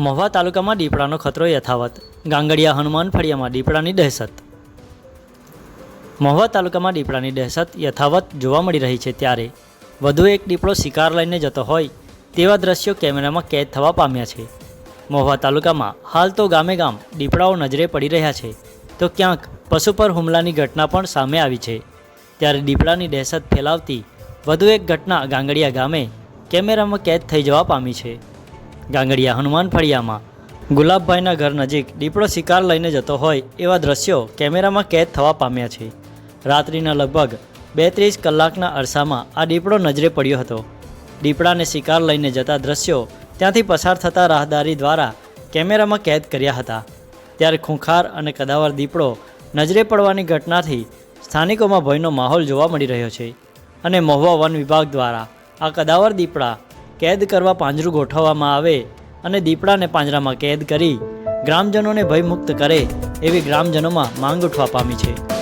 મહુવા તાલુકામાં દીપડાનો ખતરો યથાવત. ગાંગડિયા હનુમાન ફળિયામાં દીપડાની દહેશત. મહુવા તાલુકામાં દીપડાની દહેશત યથાવત જોવા મળી રહી છે ત્યારે. વધુ એક દીપડો શિકાર લઈને જતો હોય તેવા દ્રશ્યો કેમેરામાં કેદ થવા પામ્યા છે. મહુવા તાલુકામાં હાલ તો ગામે ગામ દીપડાઓ નજરે પડી રહ્યા છે. તો ક્યાંક પશુ પર હુમલાની ઘટના પણ સામે આવી છે. ત્યારે દીપડાની દહેશત ફેલાવતી વધુ એક ઘટના ગાંગડિયા ગામે કેમેરામાં કેદ થઈ જવા પામી છે. ગાંગડિયા હનુમાન ફળિયામાં. ગુલાબભાઈના ઘર નજીક દીપડો શિકાર લઈને જતો હોય એવા દ્રશ્યો કેમેરામાં કેદ થવા પામ્યા છે. રાત્રિના લગભગ બેત્રીસ કલાકના અરસામાં આ દીપડો નજરે પડ્યો હતો. દીપડાને શિકાર લઈને જતા દ્રશ્યો ત્યાંથી પસાર થતા રાહદારી દ્વારા કેમેરામાં કેદ કર્યા હતા. ત્યારે ખૂંખાર અને કદાવર દીપડો નજરે પડવાની ઘટનાથી સ્થાનિકોમાં ભયનો માહોલ જોવા મળી રહ્યો છે. અને મહુવા વન વિભાગ દ્વારા આ કદાવર દીપડા કેદ કરવા પાંજરું ગોઠવવામાં આવે અને દીપડાને પાંજરામાં કેદ કરી ગ્રામજનોને ભયમુક્ત કરે એવી ગ્રામજનોમાં માંગ ઉઠવા પામી છે.